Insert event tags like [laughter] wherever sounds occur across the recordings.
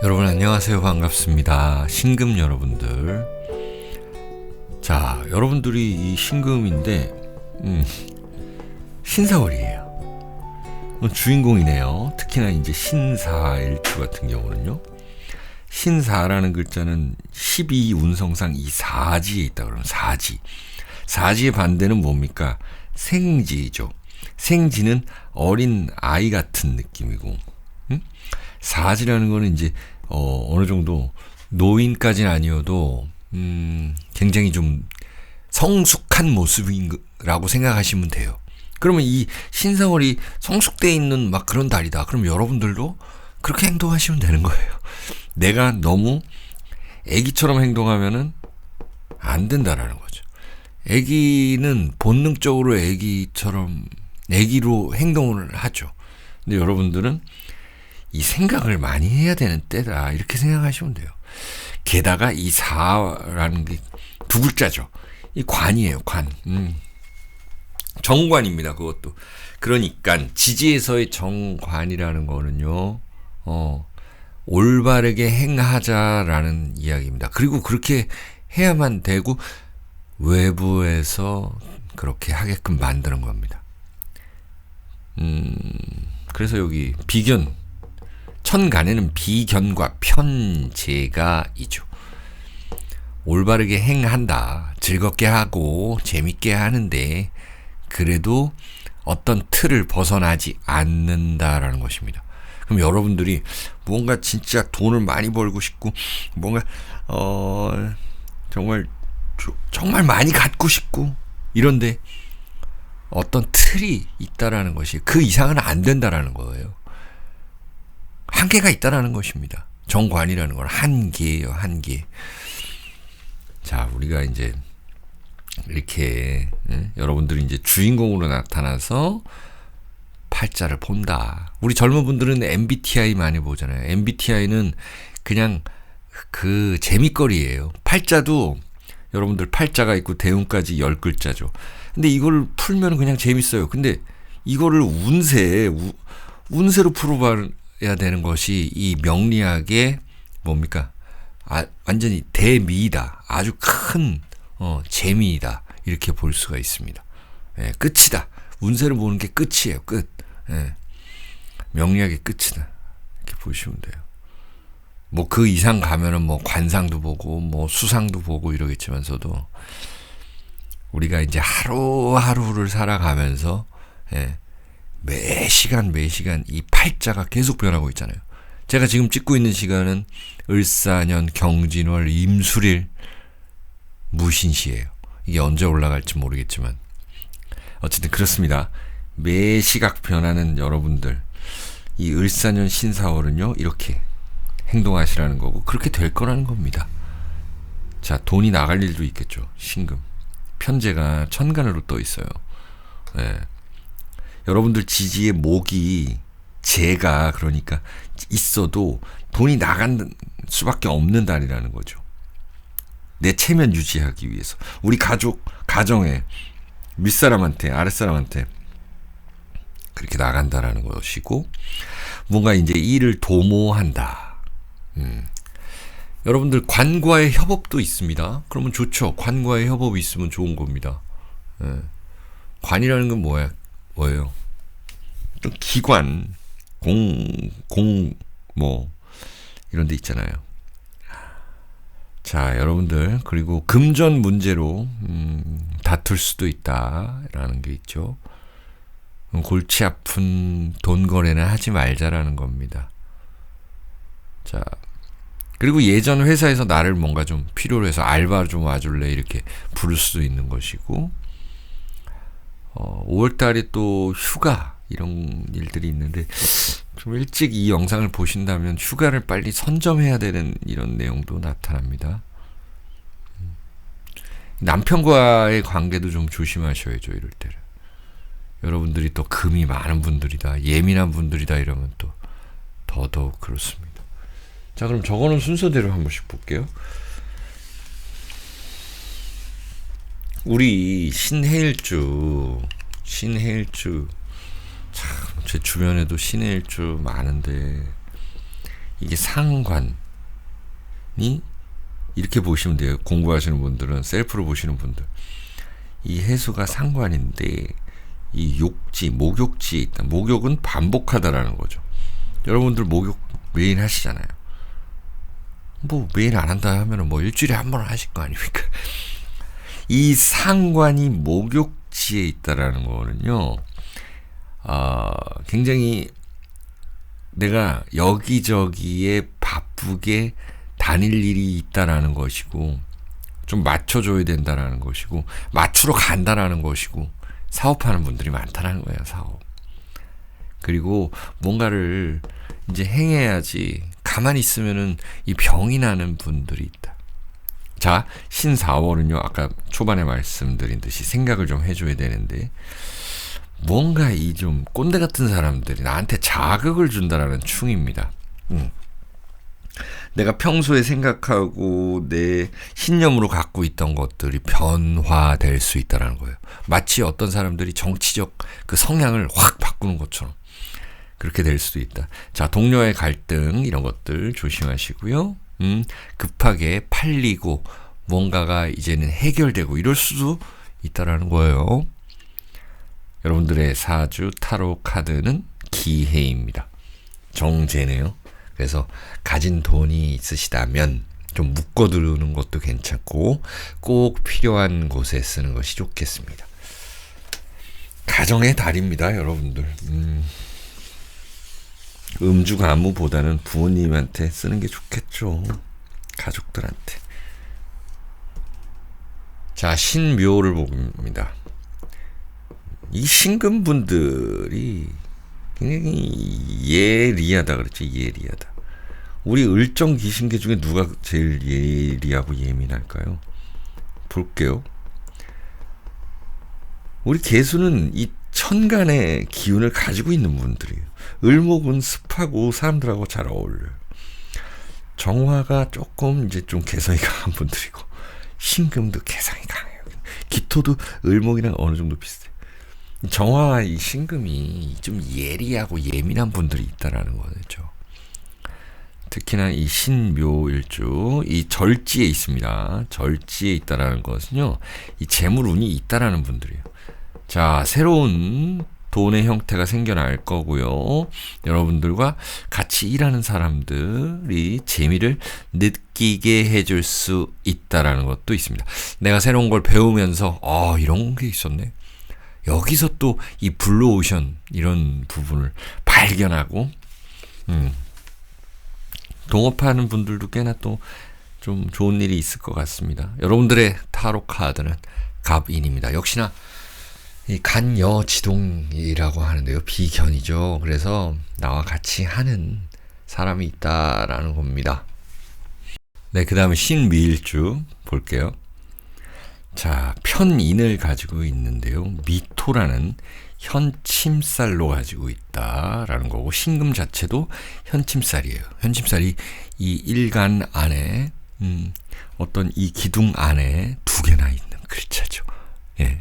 여러분 안녕하세요. 반갑습니다. 신금 여러분들. 자 여러분들이 이 신금인데 음, 신사월이에요. 어, 주인공이네요. 특히나 이제 신사일주 같은 경우는요. 신사라는 글자는 12 운성상 이 사지에 있다 그러면 사지. 사지의 반대는 뭡니까? 생지죠. 생지는 어린 아이 같은 느낌이고 음? 사지라는 거는 이제 어 어느 정도 노인까지는 아니어도 음 굉장히 좀 성숙한 모습인라고 생각하시면 돼요. 그러면 이 신사월이 성숙돼 있는 막 그런 달이다. 그럼 여러분들도 그렇게 행동하시면 되는 거예요. [laughs] 내가 너무 애기처럼 행동하면은 안 된다라는 거죠. 애기는 본능적으로 애기처럼 애기로 행동을 하죠. 근데 여러분들은 이 생각을 많이 해야 되는 때다. 이렇게 생각하시면 돼요. 게다가 이 사라는 게 두 글자죠. 이 관이에요, 관. 음. 정관입니다, 그것도. 그러니까 지지에서의 정관이라는 거는요, 어, 올바르게 행하자라는 이야기입니다. 그리고 그렇게 해야만 되고 외부에서 그렇게 하게끔 만드는 겁니다. 음, 그래서 여기 비견 천간에는 비견과 편제가 있죠. 올바르게 행한다. 즐겁게 하고 재밌게 하는데 그래도 어떤 틀을 벗어나지 않는다라는 것입니다. 그럼 여러분들이 뭔가 진짜 돈을 많이 벌고 싶고 뭔가 어 정말 정말 많이 갖고 싶고 이런데 어떤 틀이 있다라는 것이 그 이상은 안 된다라는 거예요. 한계가 있다라는 것입니다. 정관이라는 건 한계예요, 한계. 자, 우리가 이제 이렇게 예? 여러분들이 이제 주인공으로 나타나서 팔자를 본다. 우리 젊은 분들은 MBTI 많이 보잖아요. MBTI는 그냥 그 재미거리예요. 팔자도 여러분들 팔자가 있고 대운까지 열 글자죠. 근데 이걸 풀면 그냥 재밌어요. 근데 이거를 운세 운세로 풀어봐 해야 되는 것이 이 명리학의 뭡니까? 아, 완전히 대미이다. 아주 큰 어, 재미이다. 이렇게 볼 수가 있습니다. 예, 끝이다. 운세를 보는 게 끝이에요. 끝. 예. 명리학의 끝이다. 이렇게 보시면 돼요. 뭐 그 이상 가면은 뭐 관상도 보고 뭐 수상도 보고 이러겠지만서도 우리가 이제 하루하루를 살아가면서 예, 매 시간 매 시간 이 팔자가 계속 변하고 있잖아요. 제가 지금 찍고 있는 시간은 을사년 경진월 임술일 무신시예요. 이게 언제 올라갈지 모르겠지만 어쨌든 그렇습니다. 매 시각 변하는 여러분들 이 을사년 신사월은요 이렇게 행동하시라는 거고 그렇게 될 거라는 겁니다. 자 돈이 나갈 일도 있겠죠. 신금 편제가 천간으로 떠 있어요. 네. 여러분들 지지의 목이 제가 그러니까 있어도 돈이 나간 수밖에 없는 달이라는 거죠. 내 체면 유지하기 위해서 우리 가족 가정에 윗사람한테 아랫사람한테 그렇게 나간다라는 것이고 뭔가 이제 일을 도모한다. 음. 여러분들 관과의 협업도 있습니다. 그러면 좋죠. 관과의 협업이 있으면 좋은 겁니다. 예. 관이라는 건 뭐야? 뭐예요? 또 기관, 공, 공, 뭐, 이런 데 있잖아요. 자, 여러분들, 그리고 금전 문제로, 음, 다툴 수도 있다라는 게 있죠. 골치 아픈 돈 거래는 하지 말자라는 겁니다. 자, 그리고 예전 회사에서 나를 뭔가 좀 필요로 해서 알바 좀 와줄래 이렇게 부를 수도 있는 것이고, 어, 5월달에 또 휴가 이런 일들이 있는데 좀 일찍 이 영상을 보신다면 휴가를 빨리 선점해야 되는 이런 내용도 나타납니다. 음. 남편과의 관계도 좀 조심하셔야죠 이럴 때는. 여러분들이 또 금이 많은 분들이다, 예민한 분들이다 이러면 또 더더욱 그렇습니다. 자, 그럼 저거는 순서대로 한 번씩 볼게요. 우리 신해일주, 신해일주, 참, 제 주변에도 신해일주 많은데, 이게 상관이 이렇게 보시면 돼요. 공부하시는 분들은 셀프로 보시는 분들. 이 해수가 상관인데 이 욕지, 목욕지에 있다. 목욕은 반복하다라는 거죠. 여러분들 목욕 매일 하시잖아요. 뭐 매일 안 한다 하면은 뭐 일주일에 한 번 하실 거 아닙니까? 이 상관이 목욕지에 있다라는 거는요. 아, 굉장히 내가 여기저기에 바쁘게 다닐 일이 있다라는 것이고 좀 맞춰줘야 된다라는 것이고 맞추러 간다라는 것이고 사업하는 분들이 많다라는 거예요 사업 그리고 뭔가를 이제 행해야지 가만히 있으면은 이 병이 나는 분들이 있다 자 신사월은요 아까 초반에 말씀드린 듯이 생각을 좀 해줘야 되는데 뭔가 이 좀 꼰대 같은 사람들이 나한테 자극을 준다라는 충입니다. 음. 내가 평소에 생각하고 내 신념으로 갖고 있던 것들이 변화될 수 있다라는 거예요. 마치 어떤 사람들이 정치적 그 성향을 확 바꾸는 것처럼 그렇게 될 수도 있다. 자, 동료의 갈등 이런 것들 조심하시고요. 음, 급하게 팔리고 뭔가가 이제는 해결되고 이럴 수도 있다라는 거예요. 여러분들의 사주 타로 카드는 기해입니다. 정제네요. 그래서 가진 돈이 있으시다면 좀 묶어두는 것도 괜찮고 꼭 필요한 곳에 쓰는 것이 좋겠습니다. 가정의 달입니다, 여러분들. 음, 음주 가무보다는 부모님한테 쓰는 게 좋겠죠. 가족들한테. 자, 신묘를 봅니다. 이 신금분들이 굉장히 예리하다 그랬죠. 예리하다. 우리 을정 귀신계 중에 누가 제일 예리하고 예민할까요? 볼게요. 우리 개수는 이 천간의 기운을 가지고 있는 분들이에요. 을목은 습하고 사람들하고 잘 어울려요. 정화가 조금 이제 좀 개성이 강한 분들이고 신금도 개성이 강해요. 기토도 을목이랑 어느 정도 비슷해요. 정화와 이 신금이 좀 예리하고 예민한 분들이 있다라는 거죠. 특히나 이 신묘일주 이 절지에 있습니다. 절지에 있다라는 것은요. 이 재물운이 있다라는 분들이에요. 자, 새로운 돈의 형태가 생겨날 거고요. 여러분들과 같이 일하는 사람들이 재미를 느끼게 해줄 수 있다라는 것도 있습니다. 내가 새로운 걸 배우면서 아 이런 게 있었네. 여기서 또 이 블루오션 이런 부분을 발견하고 음, 동업하는 분들도 꽤나 또 좀 좋은 일이 있을 것 같습니다. 여러분들의 타로 카드는 갑인입니다. 역시나 이 간여 지동이라고 하는데요. 비견이죠. 그래서 나와 같이 하는 사람이 있다라는 겁니다. 네, 그 다음에 신미일주 볼게요. 자, 편인을 가지고 있는데요. 미토라는 현침살로 가지고 있다라는 거고 신금 자체도 현침살이에요. 현침살이 이 일간 안에 음, 어떤 이 기둥 안에 두 개나 있는 글자죠. 예.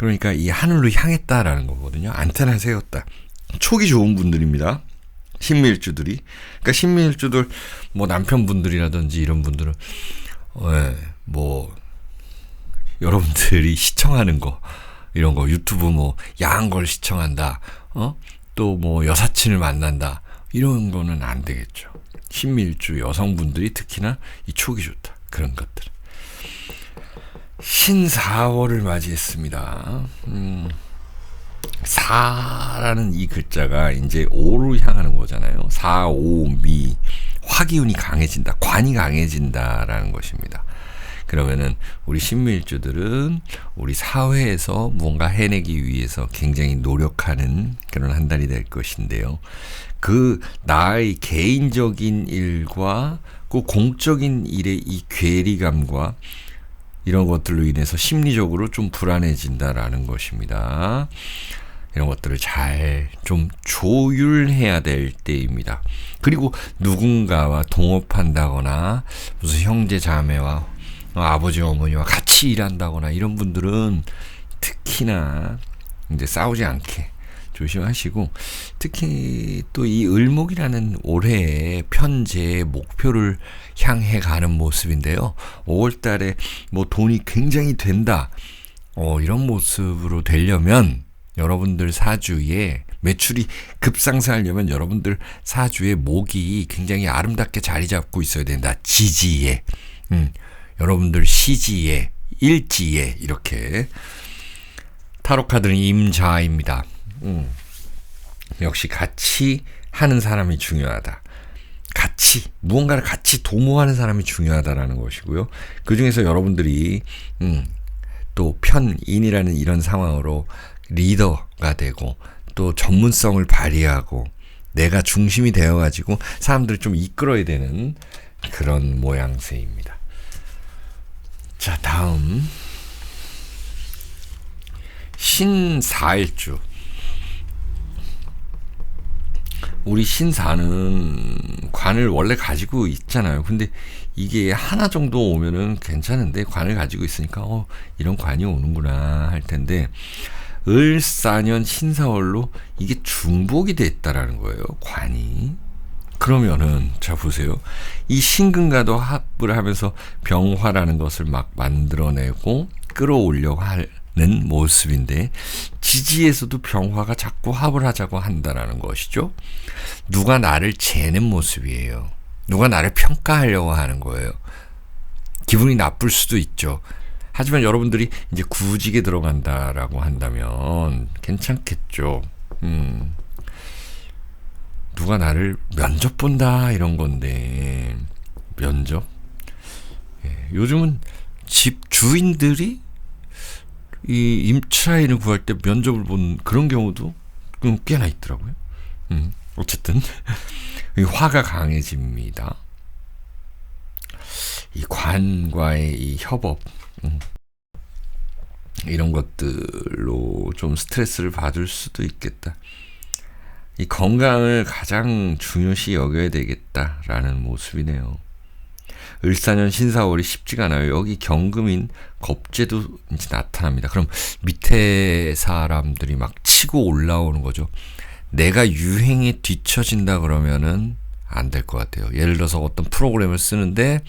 그러니까 이 하늘로 향했다라는 거거든요. 안테나 세웠다. 촉이 좋은 분들입니다. 신밀주들이. 그러니까 신밀주들 뭐 남편분들이라든지 이런 분들은 어, 예, 뭐 여러분들이 시청하는 거 이런 거 유튜브 뭐 야한 걸 시청한다. 어? 또 뭐 여사친을 만난다. 이런 거는 안 되겠죠. 신밀주 여성분들이 특히나 이 촉이 좋다. 그런 것들. 신사월을 맞이했습니다. 음, 사라는 이 글자가 이제 오로 향하는 거잖아요. 사, 오, 미. 화기운이 강해진다. 관이 강해진다라는 것입니다. 그러면은 우리 신밀주들은 우리 사회에서 뭔가 해내기 위해서 굉장히 노력하는 그런 한 달이 될 것인데요. 그 나의 개인적인 일과 그 공적인 일의 이 괴리감과 이런 것들로 인해서 심리적으로 좀 불안해진다라는 것입니다. 이런 것들을 잘 좀 조율해야 될 때입니다. 그리고 누군가와 동업한다거나 무슨 형제 자매와 어, 아버지 어머니와 같이 일한다거나 이런 분들은 특히나 이제 싸우지 않게 조심하시고 특히 또 이 을목이라는 올해의 편제의 목표를 향해 가는 모습인데요. 5월 달에 뭐 돈이 굉장히 된다. 어, 이런 모습으로 되려면 여러분들 사주에 매출이 급상승하려면 여러분들 사주의 목이 굉장히 아름답게 자리 잡고 있어야 된다. 지지에. 음, 여러분들 시지에, 일지에 이렇게 타로 카드는 임자입니다. 음. 역시 같이 하는 사람이 중요하다. 같이 무언가를 같이 도모하는 사람이 중요하다라는 것이고요. 그 중에서 여러분들이 음, 또 편인이라는 이런 상황으로 리더가 되고 또 전문성을 발휘하고 내가 중심이 되어 가지고 사람들을 좀 이끌어야 되는 그런 모양새입니다. 자, 다음 신사일주 우리 신사는 관을 원래 가지고 있잖아요. 근데 이게 하나 정도 오면은 괜찮은데 관을 가지고 있으니까 어 이런 관이 오는구나 할 텐데 을사년 신사월로 이게 중복이 됐다라는 거예요. 관이. 그러면은 자 보세요. 이 신금과도 합을 하면서 병화라는 것을 막 만들어내고 끌어올려고 하 는 모습인데 지지에서도 병화가 자꾸 합을 하자고 한다라는 것이죠. 누가 나를 재는 모습이에요. 누가 나를 평가하려고 하는 거예요. 기분이 나쁠 수도 있죠. 하지만 여러분들이 이제 구직에 들어간다라고 한다면 괜찮겠죠. 음. 누가 나를 면접 본다 이런 건데 면접. 예, 요즘은 집 주인들이 이 임차인을 구할 때 면접을 본 그런 경우도 꽤나 있더라고요. 음, 어쨌든 [laughs] 화가 강해집니다. 이 관과의 이 협업 음, 이런 것들로 좀 스트레스를 받을 수도 있겠다. 이 건강을 가장 중요시 여겨야 되겠다라는 모습이네요. 을사년 신사월이 쉽지가 않아요. 여기 경금인 겁재도 나타납니다. 그럼 밑에 사람들이 막 치고 올라오는 거죠. 내가 유행에 뒤처진다 그러면은 안 될 것 같아요. 예를 들어서 어떤 프로그램을 쓰는데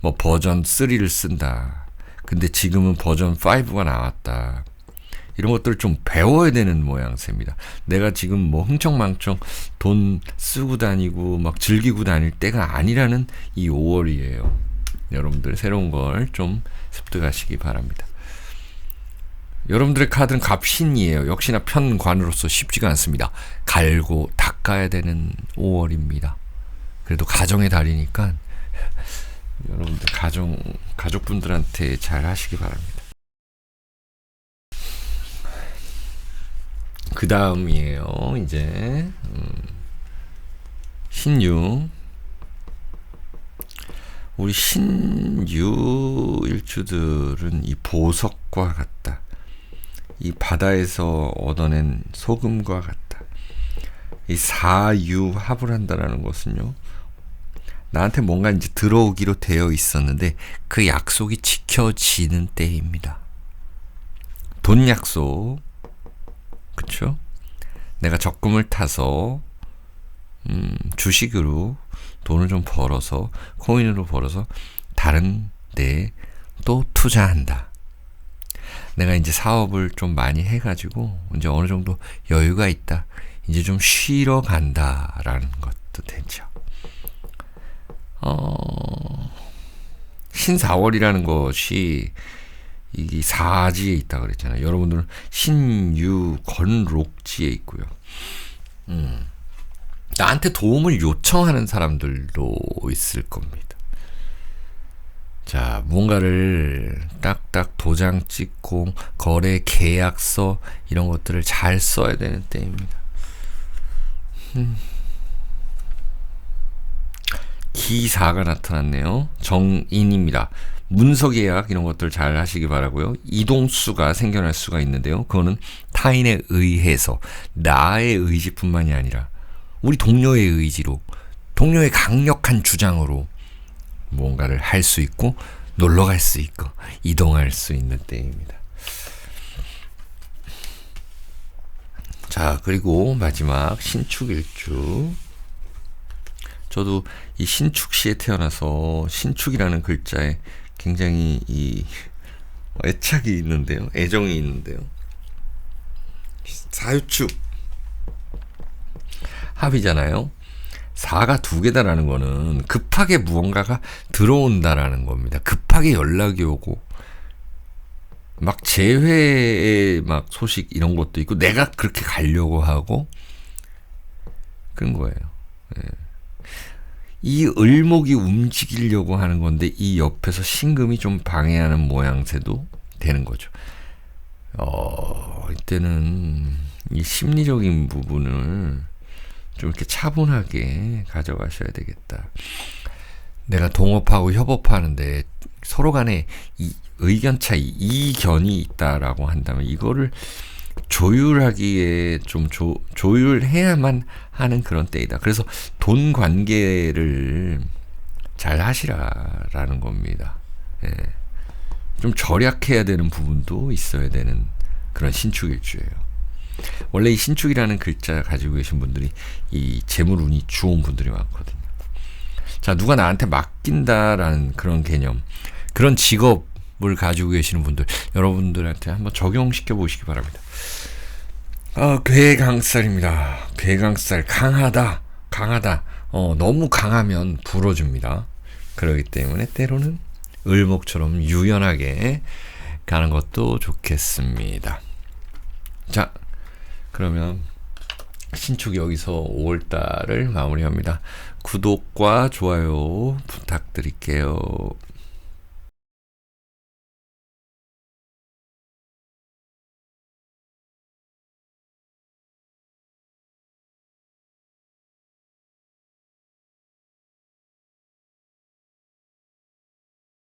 뭐 버전 3를 쓴다. 근데 지금은 버전 5가 나왔다. 이런 것들을 좀 배워야 되는 모양새입니다. 내가 지금 뭐 흥청망청 돈 쓰고 다니고 막 즐기고 다닐 때가 아니라는 이 5월이에요. 여러분들 새로운 걸 좀 습득하시기 바랍니다. 여러분들의 카드는 갑신이에요. 역시나 편관으로서 쉽지가 않습니다. 갈고 닦아야 되는 5월입니다. 그래도 가정의 달이니까 [laughs] 여러분들 가정 가족분들한테 잘 하시기 바랍니다. 그 다음이에요. 이제 음, 신유 우리 신유 일주들은 이 보석과 같다. 이 바다에서 얻어낸 소금과 같다. 이 사유 합을 한다라는 것은요. 나한테 뭔가 이제 들어오기로 되어 있었는데 그 약속이 지켜지는 때입니다. 돈 약속, 그쵸? 내가 적금을 타서 음, 주식으로 돈을 좀 벌어서 코인으로 벌어서 다른 데또 투자한다. 내가 이제 사업을 좀 많이 해가지고 이제 어느 정도 여유가 있다. 이제 좀 쉬러 간다라는 것도 되죠. 어, 신사월이라는 것이 이 사지에 있다 그랬잖아요. 여러분들은 신유 건록지에 있고요. 음. 나한테 도움을 요청하는 사람들도 있을 겁니다. 자, 뭔가를 딱딱 도장 찍고 거래 계약서 이런 것들을 잘 써야 되는 때입니다. 음. 기사가 나타났네요. 정인입니다. 문서 계약 이런 것들 잘 하시기 바라고요. 이동수가 생겨날 수가 있는데요. 그거는 타인에 의해서 나의 의지뿐만이 아니라 우리 동료의 의지로 동료의 강력한 주장으로 뭔가를 할 수 있고 놀러 갈 수 있고 이동할 수 있는 때입니다. 자, 그리고 마지막 신축일주. 저도 이 신축시에 태어나서 신축이라는 글자에 굉장히 이 [laughs] 애착이 있는데요. 애정이 있는데요. 사유축 합이잖아요. 4가 두 개다라는 거는 급하게 무언가가 들어온다라는 겁니다. 급하게 연락이 오고 막 재회의 막 소식 이런 것도 있고 내가 그렇게 가려고 하고 그런 거예요. 예. 이 을목이 움직이려고 하는 건데 이 옆에서 신금이 좀 방해하는 모양새도 되는 거죠. 어, 이때는 이 심리적인 부분을 좀 이렇게 차분하게 가져가셔야 되겠다. 내가 동업하고 협업하는데 서로 간에 이 의견 차이, 이견이 있다라고 한다면 이거를 조율하기에 좀 조, 조율해야만 하는 그런 때이다. 그래서 돈 관계를 잘 하시라라는 겁니다. 예. 좀 절약해야 되는 부분도 있어야 되는 그런 신축일주예요. 원래 이 신축이라는 글자 가지고 계신 분들이 이 재물운이 좋은 분들이 많거든요. 자, 누가 나한테 맡긴다라는 그런 개념, 그런 직업 을 가지고 계시는 분들, 여러분들한테 한번 적용시켜 보시기 바랍니다. 아, 괴강살입니다. 괴강살 강하다, 강하다. 어, 너무 강하면 불어줍니다. 그렇기 때문에 때로는 을목처럼 유연하게 가는 것도 좋겠습니다. 자, 그러면 신축 여기서 5월달을 마무리합니다. 구독과 좋아요 부탁드릴게요.